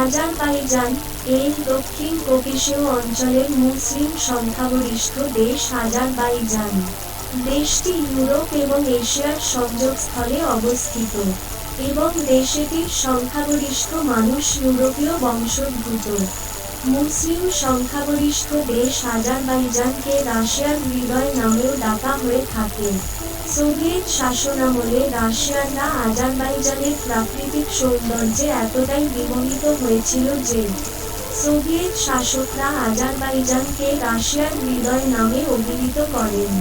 Azerbaijan এই দক্ষিণ কোকেশীয় অঞ্চলের মুসলিম সংখ্যাগরিষ্ঠ দেশ আজারবাইজান। দেশটি ইউরোপ এবং এশিয়ার সংযোগস্থলে অবস্থিত এবং দেশটির সংখ্যাগরিষ্ঠ মানুষ ইউরোপীয় বংশোদ্ভূত। মুসলিম সংখ্যাগরিষ্ঠ দেশ আজারবাইজানকে রাশিয়ার হৃদয় নামেও ডাকা হয়ে থাকে। সোভিয়েত শাসনামলে রাশিয়ানরা আজারবাইজানের প্রাকৃতিক সৌন্দর্যে এতটাই বিমোহিত হয়েছিল যে সোভিয়েত শাসকরা আজারবাইজানকে রাশিয়ার হৃদয় নামে অভিহিত করেন।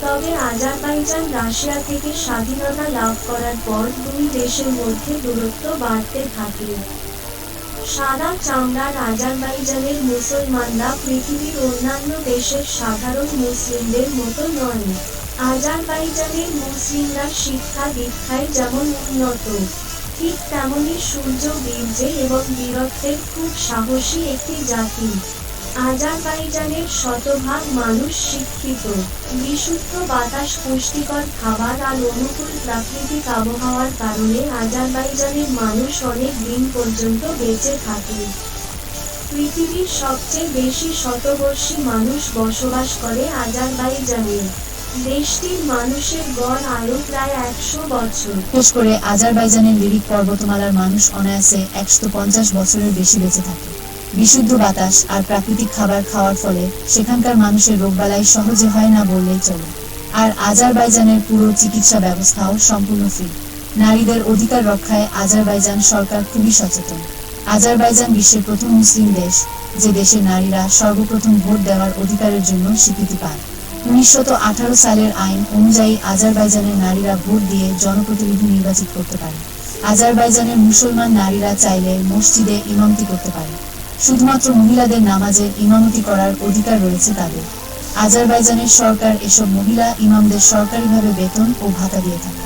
তবে আজারবাইজান রাশিয়া থেকে স্বাধীনতা লাভ করার পর দুই দেশের মধ্যে দূরত্ব বাড়তে থাকে। সাদা চামড়ার আজারবাইজানের মুসলমানরা পৃথিবীর অন্যান্য দেশের সাধারণ মুসলিমদের মতো নয়। আজারবাইজানের মুসলিমরা শিক্ষা দীক্ষায় যেমন উন্নত, ঠিক তেমনি সূর্য বীর্যে এবং বীরত্বের খুব সাহসী একটি জাতি। আজারবাইজানের শতভাগ মানুষ শিক্ষিত, বিশুদ্ধ বাতাস, পুষ্টিকর খাবার আর অনুকূল প্রাকৃতিক আবহাওয়ার কারণে আজারবাইজানের মানুষ অনেক দিন পর্যন্ত বেঁচে থাকে। পৃথিবীর সবচেয়ে বেশি শতবর্ষী মানুষ বসবাস করে আজারবাইজানে। দেশটির মানুষের গড় আয়ু প্রায় একশো বছর। বিশেষ করে আজারবাইজানের লিরিক পর্বতমালার মানুষ অনায়াসে একশো পঞ্চাশ বছরের বেশি বেঁচে থাকে। বিশুদ্ধ বাতাস আর প্রাকৃতিক খাবার খাওয়ার ফলে সেখানকার মানুষের রোগবালাই সহজে হয় না বললেই চলে। আর আজারবাইজানের পুরো চিকিৎসা ব্যবস্থাও সম্পূর্ণ ফ্রি। নারীদের অধিকার রক্ষায় আজারবাইজান সরকার খুবই সচেতন। আজারবাইজান বিশ্বের প্রথম মুসলিম দেশ, যে দেশের নারীরা সর্বপ্রথম ভোট দেওয়ার অধিকারের জন্য স্বীকৃতি পায়। উনিশশো সালের আইন অনুযায়ী আজারবাইজানের নারীরা ভোট দিয়ে জনপ্রতিনিধি নির্বাচিত করতে পারে। আজারবাইজানের মুসলমান নারীরা চাইলে মসজিদে ইমামতি করতে পারে। শুধুমাত্র মহিলাদের নামাজের ইমামতি করার অধিকার রয়েছে তাদের। আজারবাইজানের সরকার এসব মহিলা ইমামদের সরকারিভাবে বেতন ও ভাতা দিয়ে থাকে।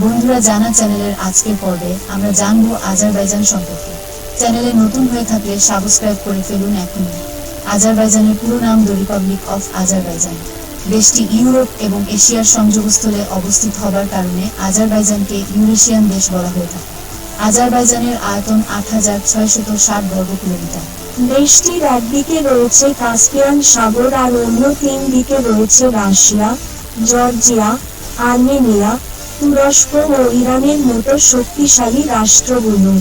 বন্ধুরা, জানা চ্যানেলের আজকের পর্বে আমরা জানব আজারবাইজান সম্পর্কে। চ্যানেলে নতুন হয়ে থাকলে সাবস্ক্রাইব করে ফেলুন এখনই। আজারবাইজানের পুরো নাম দ্য রিপাবলিক অফ আজারবাইজান। দেশটি ইউরোপ এবং এশিয়ার সংযোগস্থলে অবস্থিত হবার কারণে আজারবাইজানকে ইউরেশিয়ান দেশ বলা হয়ে থাকে। আজারবাইজানের আয়তন আট হাজার ছয়শত ষাট বর্গ কিলোমিটার। দেশটির একদিকে রয়েছে কাস্পিয়ান সাগর আর অন্য তিন দিকে রয়েছে রাশিয়া, জর্জিয়া, আর্মেনিয়া, তুরস্ক ও ইরানের মতো শক্তিশালী রাষ্ট্রগুলো।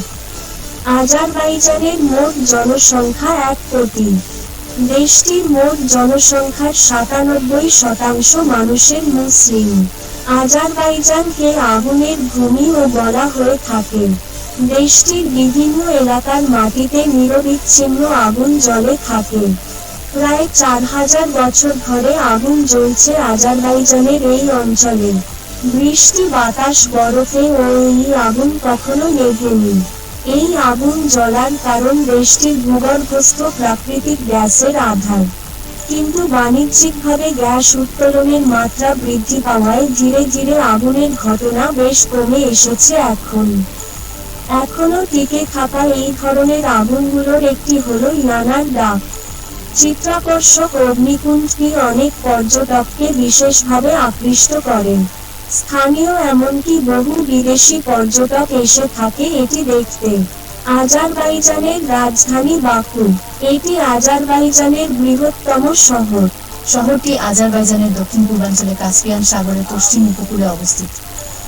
আজারবাইজানের মোট জনসংখ্যা এক কোটি। দেশটির মোট জনসংখ্যার সাতানব্বই শতাংশ মানুষের মুসলিম। আজারবাইজানকে আগুনের ভূমিও বলা হয়ে থাকে। দেশটির বিভিন্ন এলাকার মাটিতে নিরবিচ্ছিন্ন আগুন জ্বলে থাকে। প্রায় চার হাজার বছর ধরে আগুন জ্বলছে আজারবাইজানের এই অঞ্চলে। বৃষ্টি, বাতাস, বরফে ও এই আগুন কখনো নেভেনি। এই আগুন জ্বলার কারণ দেশটির ভূগর্ভস্থ প্রাকৃতিক গ্যাসের আধার। কিন্তু বাণিজ্যিকভাবে গ্যাস উত্তোলনের মাত্রা বৃদ্ধি পাওয়ায় ধীরে ধীরে আগুনের ঘটনা বেশ কমে এসেছে এখন। এখনও টিকে থাকা এই ধরনের আগুনগুলোর একটি হলো ইয়ানার ডাক। চিত্রাকর্ষক অগ্নিকুণ্ডটি অনেক পর্যটককে বিশেষভাবে আকৃষ্ট করেন স্থানীয় এমনকি বহু বিদেশি পর্যটক এসে থাকে এটি দেখতে। আজারবাইজানের রাজধানী বাকু। এটি আজারবাইজানের বৃহত্তম শহর। শহরটি আজারবাইজানের দক্ষিণ পূর্বাঞ্চলে কাস্পিয়ান সাগরের পশ্চিম উপকূলে অবস্থিত।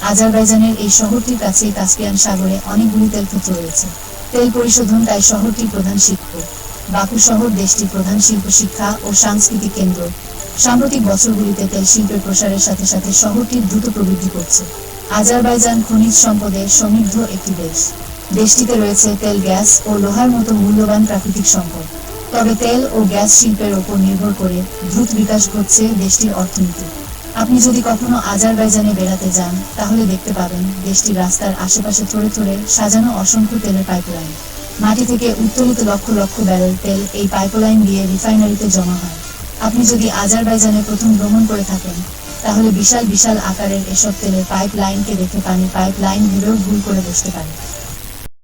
আজারবাইজানের এই শহরটির কাছে কাস্পিয়ান সাগরে অনেকগুলি তেল ক্ষেত্র রয়েছে। তেল পরিশোধন তাই শহরটির প্রধান শিল্প। বাকু শহর দেশটির প্রধান শিল্প শিক্ষা ও সাংস্কৃতিক কেন্দ্র। সাম্প্রতিক বছরগুলিতে তেল শিল্পের প্রসারের সাথে সাথে শহরটির দ্রুত প্রবৃদ্ধি করছে। আজারবাইজান খনিজ সম্পদে সমৃদ্ধ একটি দেশ। দেশটিতে রয়েছে তেল, গ্যাস ও লোহার মতো মূল্যবান প্রাকৃতিক সম্পদ। তবে তেল ও গ্যাস শিল্পের ওপর নির্ভর করে দ্রুত বিকাশ ঘটছে দেশটির অর্থনীতি। আপনি যদি কখনো আজারবাইজানে বেড়াতে যান, তাহলে দেখতে পাবেন দেশটির রাস্তার আশেপাশে থরে থরে সাজানো অসংখ্য তেলের পাইপলাইন। মাটি থেকে উত্তোলিত লক্ষ লক্ষ ব্যারেল তেল এই পাইপলাইন দিয়ে রিফাইনারিতে জমা হয়। আপনি যদি আজারবাইজানে প্রথম ভ্রমণ করে থাকেন, তাহলে বিশাল বিশাল আকারের এসব তেলের পাইপ লাইনকে দেখে পানির পাইপ লাইন ভেবেও ভুল করে বসতে পারে।